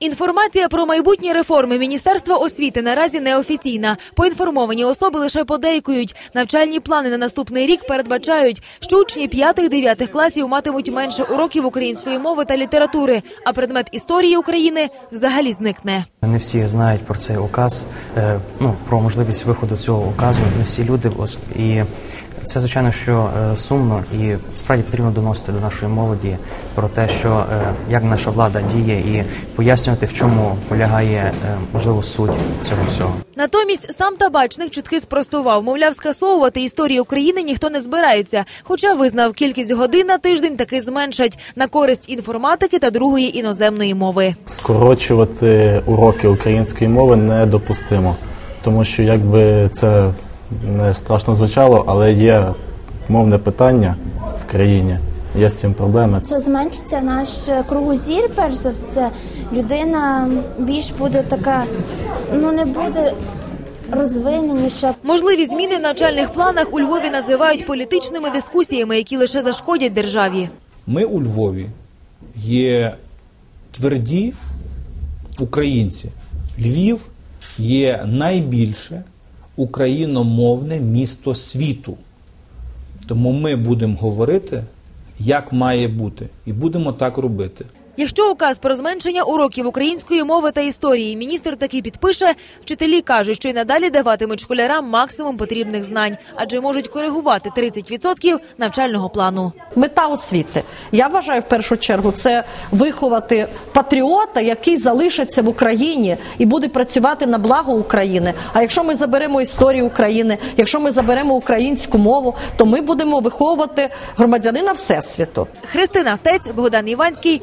Інформація про майбутні реформи Міністерства освіти наразі неофіційна. Поінформовані особи лише подейкують. Навчальні плани на наступний рік передбачають, що учні 5-9 класів матимуть менше уроків української мови та літератури, а предмет історії України взагалі зникне. Не всі знають про цей указ, е, ну про можливість виходу цього указу. Не всі люди і це звичайно, що е, сумно і справді потрібно доносити до нашої молоді про те, що е, як наша влада діє, і пояснювати, в чому полягає е, можливо суть цього всього. Натомість сам табачник чутки спростував. Мовляв, скасовувати історію України ніхто не збирається. Хоча визнав, кількість годин на тиждень таки зменшать на користь інформатики та другої іноземної мови. скорочувати уроки української мови недопустимо, тому що якби це не страшно звучало, але є мовне питання в країні, є з цим проблеми. Що зменшиться наш кругозір, перш за все, людина більш буде така, ну не буде розвиненіша. Можливі зміни в навчальних планах у Львові називають політичними дискусіями, які лише зашкодять державі. Ми у Львові є тверді українці. Львів є найбільше україномовне місто світу. Тому ми будемо говорити, як має бути, і будемо так робити. Якщо указ про зменшення уроків української мови та історії міністр таки підпише, вчителі кажуть, що й надалі даватимуть школярам максимум потрібних знань, адже можуть коригувати 30% навчального плану. Мета освіти. Я вважаю в першу чергу це виховати патріота, який залишиться в Україні і буде працювати на благо України. А якщо ми заберемо історію України, якщо ми заберемо українську мову, то ми будемо виховувати громадянина всесвіту. Христина Стець, Богдан Іванський.